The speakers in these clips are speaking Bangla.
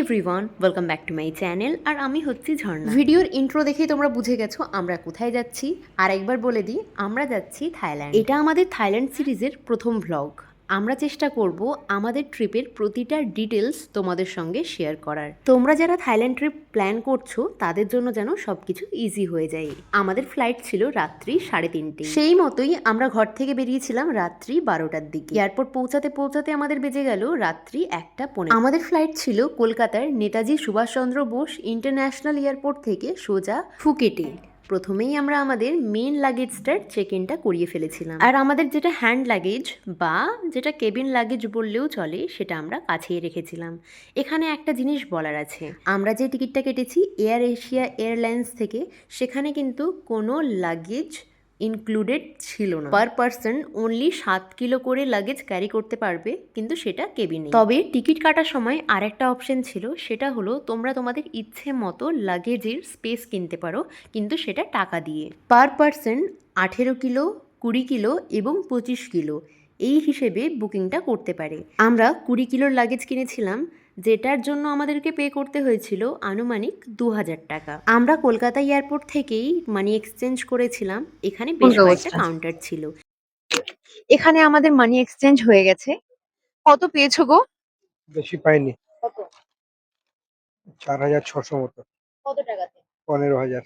Everyone welcome back to my channel আর আমি হচ্ছি ঝর্ণা। ভিডিওর ইন্ট্রো দেখেই তোমরা বুঝে গেছো আমরা কোথায় যাচ্ছি। আর একবার বলে দিই আমরা যাচ্ছি থাইল্যান্ড। এটা আমাদের থাইল্যান্ড সিরিজের প্রথম ভ্লগ আমরা চেষ্টা করব আমাদের ট্রিপের প্রতিটা ডিটেলস তোমাদের সঙ্গে শেয়ার করার। তোমরা যারা থাইল্যান্ড ট্রিপ প্ল্যান করছ, তাদের জন্য যেন সবকিছু ইজি হয়ে যায়। আমাদের ফ্লাইট ছিল রাত্রি সাড়ে তিনটে। সেই মতোই আমরা ঘর থেকে বেরিয়েছিলাম রাত্রি বারোটার দিকে। এয়ারপোর্ট পৌঁছাতে পৌঁছাতে আমাদের বেজে গেল রাত্রি একটা পনেরো আমাদের ফ্লাইট ছিল কলকাতার নেতাজি সুভাষচন্দ্র বোস ইন্টারন্যাশনাল এয়ারপোর্ট থেকে সোজা ফুকেটে। প্রথমেই আমরা আমাদের মেন লাগেজটার চেক ইনটা করিয়ে ফেলেছিলাম। আর আমাদের যেটা হ্যান্ড লাগেজ বা যেটা কেবিন লাগেজ বললেও চলে সেটা আমরা কাছেই রেখেছিলাম। এখানে একটা জিনিস বলার আছে। আমরা যে টিকিটটা কেটেছি এয়ার এশিয়া এয়ারলাইন্স থেকে সেখানে কিন্তু কোনো লাগেজ ইনক্লুডেড ছিল না। পার পার্সন অনলি সাত কিলো করে লাগেজ ক্যারি করতে পারবে, কিন্তু সেটা কেবিনে তবে টিকিট কাটার সময় আরেকটা অপশন ছিল, সেটা হলো তোমরা তোমাদের ইচ্ছে মতো লাগেজের স্পেস কিনতে পারো, কিন্তু সেটা টাকা দিয়ে। পার পার্সন আঠেরো কিলো, কুড়ি কিলো এবং পঁচিশ কিলো, এই হিসেবে বুকিংটা করতে পারে। আমরা কুড়ি কিলোর লাগেজ কিনেছিলাম যেটার জন্য আমাদেরকে পে করতে হয়েছিল আনুমানিক দু হাজার টাকা। আমরা কলকাতা এয়ারপোর্ট থেকেই মানি এক্সচেঞ্জ করেছিলাম। এখানে বেশ কয়েকটা কাউন্টার ছিল। এখানে আমাদের মানি এক্সচেঞ্জ হয়ে গেছে। কত পেয়েছ গো? বেশি পাইনি। কত? চার হাজার ছশো মতো। কত টাকাতে? পনেরো হাজার।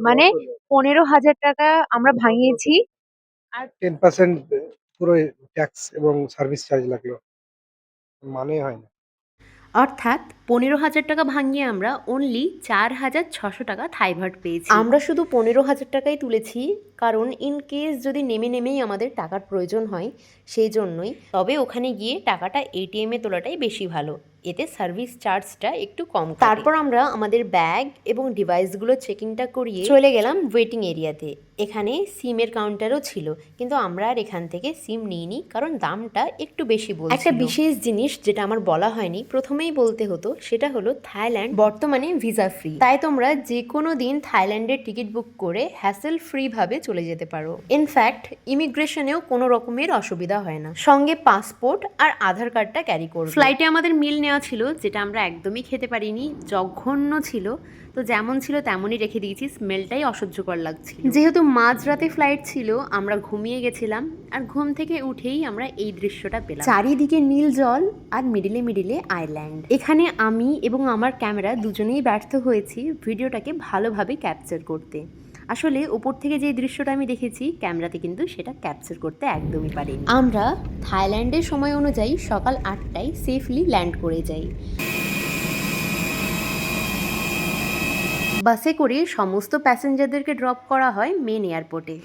মানে পনেরো হাজার টাকা আমরা ভাঙিয়েছি। টেন পার্সেন্ট পুরো ট্যাক্স এবং সার্ভিস চার্জ লাগল। মানে হয় না। অর্থাৎ পনেরো হাজার টাকা ভাঙিয়ে আমরা অনলি চার হাজার ছশো টাকা থাইভার্ট পেয়েছি। আমরা শুধু পনেরো হাজার টাকাই তুলেছি, কারণ ইন কেস যদি নেমে নেমেই আমাদের টাকার প্রয়োজন হয়, সেই জন্যই। তবে ওখানে গিয়ে টাকাটা এটিএমে তোলাটাই বেশি ভালো। এতে সার্ভিস চার্জটা একটু কম তারপর আমরা আমাদের ব্যাগ এবং ডিভাইসগুলো চেকিংটা করিয়ে চলে গেলাম ওয়েটিং এরিয়াতে এখানে সিমের কাউন্টারও ছিল কিন্তু আমরা আর এখান থেকে সিম নিইনি কারণ দামটা একটু বেশি বল একটা বিশেষ জিনিস যেটা আমার বলা হয়নি প্রথমেই বলতে হতো সেটা হলো থাইল্যান্ড বর্তমানে ভিসা ফ্রি তাই তোমরা যে কোনো দিন থাইল্যান্ডের টিকিট বুক করে হ্যাসেল ফ্রি ভাবে চলে যেতে পারো। ইনফ্যাক্ট ইমিগ্রেশনেও কোনো রকমের অসুবিধা হয় না। সঙ্গে পাসপোর্ট আর আধার কার্ডটা ক্যারি করো ফ্লাইটে আমাদের মিল নেওয়া ছিল যেটা আমরা একদমই খেতে পারিনি জঘন্য ছিল। তো যেমন ছিল তেমনই রেখে দিয়েছি স্মেলটাই অসহ্যকর লাগছিল। যেহেতু মাঝরাতে ফ্লাইট ছিল আমরা ঘুমিয়ে গেছিলাম আর ঘুম থেকে উঠেই আমরা এই দৃশ্যটা পেলাম। চারিদিকে নীল জল আর মিডিলে মিডিলে আইল্যান্ড। এখানে আমি এবং আমার ক্যামেরা দুজনেই ব্যর্থ হয়েছি ভিডিওটাকে ভালোভাবে ক্যাপচার করতে। আসলে উপর থেকে যে দৃশ্যটা আমি দেখেছি ক্যামেরাতে কিন্তু সেটা ক্যাপচার করতে একদমই পারিনি। আমরা থাইল্যান্ডের সময় অনুযায়ী সকাল আটটায় সেফলি ল্যান্ড করে যাই। বাসে করে সমস্ত প্যাসেঞ্জারদেরকে ড্রপ করা হয় মেন এয়ারপোর্টে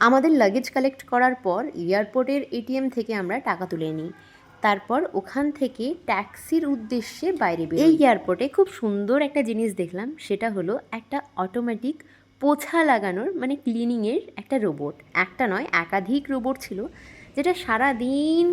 আমাদের লাগেজ কালেক্ট করার পর এয়ারপোর্টের এটিএম থেকে আমরা টাকা তুলে নিই। তারপর ওখান থেকে ট্যাক্সির উদ্দেশ্যে বাইরে বেরোই। এই এয়ারপোর্টে খুব সুন্দর একটা জিনিস দেখলাম, সেটা হলো একটা অটোমেটিক পোছা লাগানোর মানে ক্লিনিংয়ের একটা রোবট একটা নয়, একাধিক রোবট ছিল, যেটা সারা দিন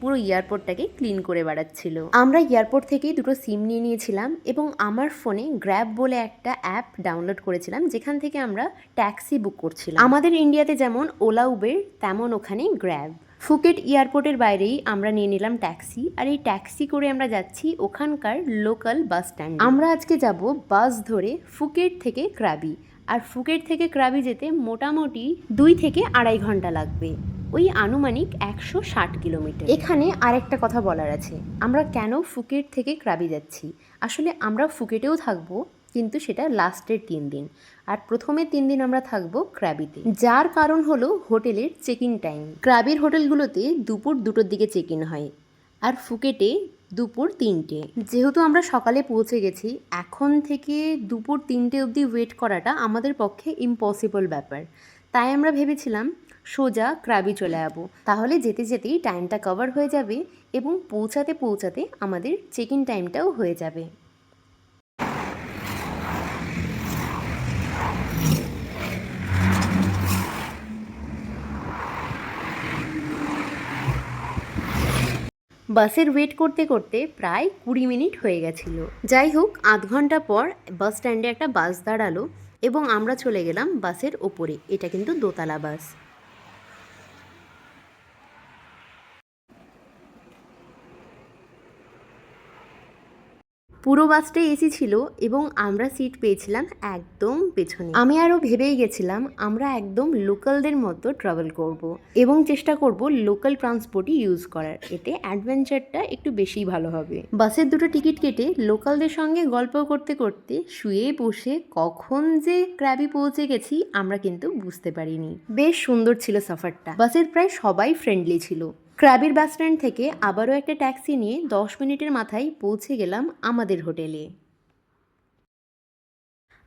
পুরো এয়ারপোর্টটাকে ক্লিন করে বেড়াচ্ছিল। আমরা এয়ারপোর্ট থেকেই দুটো সিম নিয়ে নিয়েছিলাম এবং আমার ফোনে গ্র্যাব বলে একটা অ্যাপ ডাউনলোড করেছিলাম, যেখান থেকে আমরা ট্যাক্সি বুক করছিলাম। আমাদের ইন্ডিয়াতে যেমন ওলা উবের তেমন ওখানে গ্র্যাব ফুকেট এয়ারপোর্টের বাইরেই আমরা নিয়ে নিলাম ট্যাক্সি, আর এই ট্যাক্সি করে আমরা যাচ্ছি ওখানকার লোকাল বাস স্ট্যান্ড। আমরা আজকে যাব বাস ধরে ফুকেট থেকে ক্রাবি, আর ফুকেট থেকে ক্রাবি যেতে মোটামুটি দুই থেকে আড়াই ঘণ্টা লাগবে। ওই আনুমানিক একশো ষাট কিলোমিটার। এখানে আরেকটা কথা বলার আছে, আমরা কেন ফুকেট থেকে ক্রাবি যাচ্ছি? আসলে আমরা ফুকেটেও থাকব কিন্তু সেটা লাস্টের তিন দিন। আর প্রথমে তিন দিন আমরা থাকব ক্র্যাবিতে। যার কারণ হলো হোটেলের চেক ইন টাইম। ক্র্যাবির হোটেলগুলোতে দুপুর দুটোর দিকে চেক ইন হয় আর ফুকেটে দুপুর তিনটে। যেহেতু আমরা সকালে পৌঁছে গেছি, এখন থেকে দুপুর তিনটে অবধি ওয়েট করাটা আমাদের পক্ষে ইম্পসিবল ব্যাপার। তাই আমরা ভেবেছিলাম সোজা ক্রাবি চলে যাব তাহলে যেতে যেতেই টাইমটা কভার হয়ে যাবে এবং পৌঁছাতে পৌঁছাতে আমাদের চেক ইন টাইমটাও হয়ে যাবে। বাসের ওয়েট করতে করতে প্রায় কুড়ি মিনিট হয়ে গেছিল। যাই হোক, আধ ঘণ্টা পর বাস স্ট্যান্ডে একটা বাস দাঁড়াল এবং আমরা চলে গেলাম বাসের ওপরে। এটা কিন্তু দোতলা বাস পুরো বাসটাই এসি ছিল এবং আমরা সিট পেয়েছিলাম একদম পেছনে। আমি আরও ভেবেই গেছিলাম, আমরা একদম লোকালদের মতো ট্রাভেল করব এবং চেষ্টা করব লোকাল ট্রান্সপোর্টই ইউজ করার। এতে অ্যাডভেঞ্চারটা একটু বেশি ভালো হবে। বাসের দুটো টিকিট কেটে লোকালদের সঙ্গে গল্প করতে করতে শুয়ে বসে কখন যে ক্র্যাবি পৌঁছে গেছি আমরা কিন্তু বুঝতে পারিনি। বেশ সুন্দর ছিল সফরটা। বাসের প্রায় সবাই ফ্রেন্ডলি ছিল। ক্র্যাবির বাস স্ট্যান্ড থেকে আবারও একটা ট্যাক্সি নিয়ে দশ মিনিটের মাথায় পৌঁছে গেলাম আমাদের হোটেলে।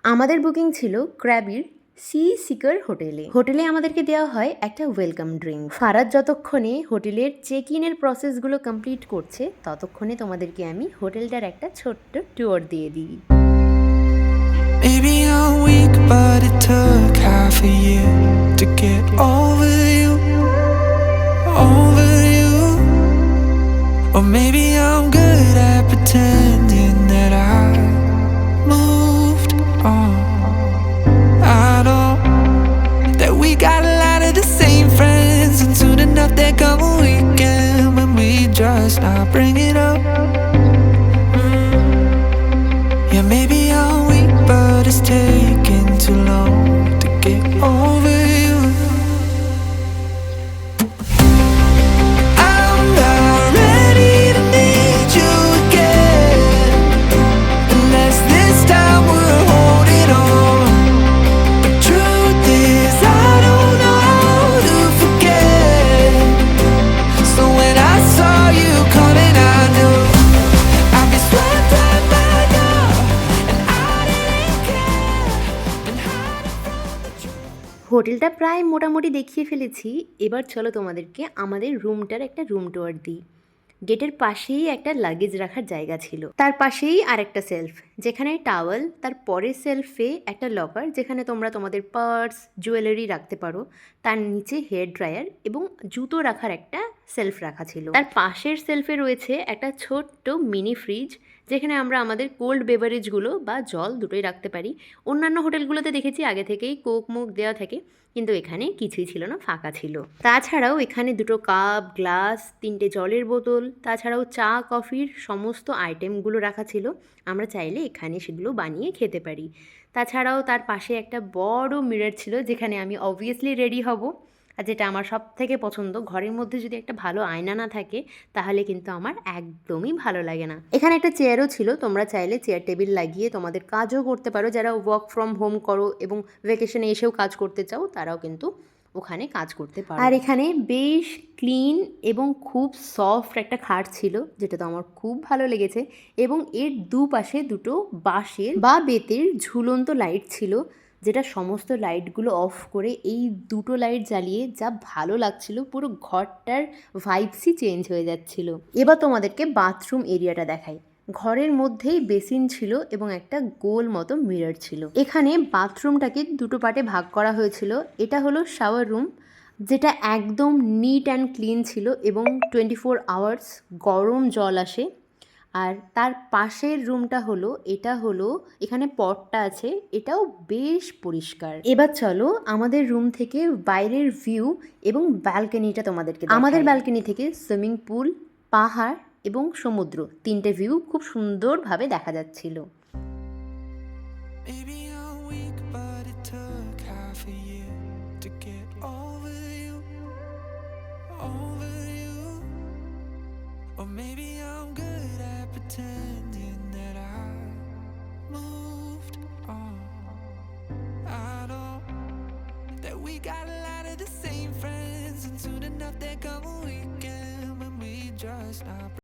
আমাদের বুকিং ছিল ক্র্যাবির সি সিকার হোটেলে। হোটেলে আমাদেরকে দেওয়া হয় একটা ওয়েলকাম ড্রিঙ্ক। ফারাদ যতক্ষণে হোটেলের চেক ইনের প্রসেসগুলো কমপ্লিট করছে ততক্ষণে তোমাদেরকে আমি হোটেলটার একটা ছোট্ট ট্যুর দিয়ে দিই। Over you, over. Or maybe I'm good at pretending that I moved on. I know that we got a lot of the same friends, and soon enough there come a weekend when we just not bring it up. হোটেলটা প্রায় মোটামুটি দেখিয়ে ফেলেছি। এবার চলো তোমাদেরকে আমাদের রুমটার একটা রুম টুয়ার দিই। গেটের পাশেই একটা লাগেজ রাখার জায়গা ছিল। তার পাশেই আরেকটা সেলফ যেখানে টাওয়েল তার পরের সেলফে একটা লকার যেখানে তোমরা তোমাদের পার্স জুয়েলারি রাখতে পারো। তার নিচে হেয়ার ড্রায়ার এবং জুতো রাখার একটা সেলফ রাখা ছিল। তার পাশের সেলফে রয়েছে একটা ছোট্ট মিনি ফ্রিজ যেখানে আমরা আমাদের কোল্ড বেভারেজগুলো বা জল দুটোই রাখতে পারি। অন্যান্য হোটেলগুলোতে দেখেছি আগে থেকেই কোক মুখ দেওয়া থাকে, কিন্তু এখানে কিছুই ছিল না, ফাঁকা ছিল। তাছাড়াও এখানে দুটো কাপ গ্লাস তিনটে জলের বোতল, তাছাড়াও চা কফির সমস্ত আইটেমগুলো রাখা ছিল। আমরা চাইলে এখানে সেগুলো বানিয়ে খেতে পারি। তাছাড়াও তার পাশে একটা বড় মিরর ছিল, যেখানে আমি অবভিয়াসলি রেডি হব। আর যেটা আমার সব থেকে পছন্দ, ঘরের মধ্যে যদি একটা ভালো আয়না না থাকে, তাহলে কিন্তু আমার একদমই ভালো লাগে না। এখানে একটা চেয়ারও ছিল, তোমরা চাইলে চেয়ার টেবিল লাগিয়ে তোমাদের কাজও করতে পারো। যারা ওয়ার্ক ফ্রম হোম করো এবং ভ্যাকেশনে এসেও কাজ করতে চাও, তারাও কিন্তু ওখানে কাজ করতে পারো। আর এখানে বেশ ক্লিন এবং খুব সফট একটা খাট ছিল, যেটা তো আমার খুব ভালো লেগেছে। এবং এর দুপাশে দুটো বাঁশের বা বেতের ঝুলন্ত লাইট ছিল। যেটা সমস্ত লাইটগুলো অফ করে এই দুটো লাইট জ্বালিয়ে যা ভালো লাগছিল, পুরো ঘরটার ভাইবসই চেঞ্জ হয়ে যাচ্ছিল। এবার তোমাদেরকে বাথরুম এরিয়াটা দেখাই। ঘরের মধ্যেই বেসিন ছিল এবং একটা গোল মতো মিরর ছিল। এখানে বাথরুমটাকে দুটো পার্টে ভাগ করা হয়েছিল। এটা হলো শাওয়ার রুম যেটা একদম নিট অ্যান্ড ক্লিন ছিল এবং টোয়েন্টি ফোর আওয়ার্স গরম জল আসে। আর তার পাশের রুমটা হলো, এটা হলো, এখানে পটটা আছে, এটাও বেশ পরিষ্কার। এবার চলো আমাদের রুম থেকে বাইরের ভিউ এবং ব্যালকনিটা তোমাদেরকে আমাদের ব্যালকনি থেকে সুইমিং পুল, পাহাড় এবং সমুদ্র, তিনটে ভিউ খুব সুন্দরভাবে দেখা যাচ্ছিল। Or maybe I'm good at pretending that I moved on. I know that we got a lot of the same friends, and soon enough there come a weekend when we just not.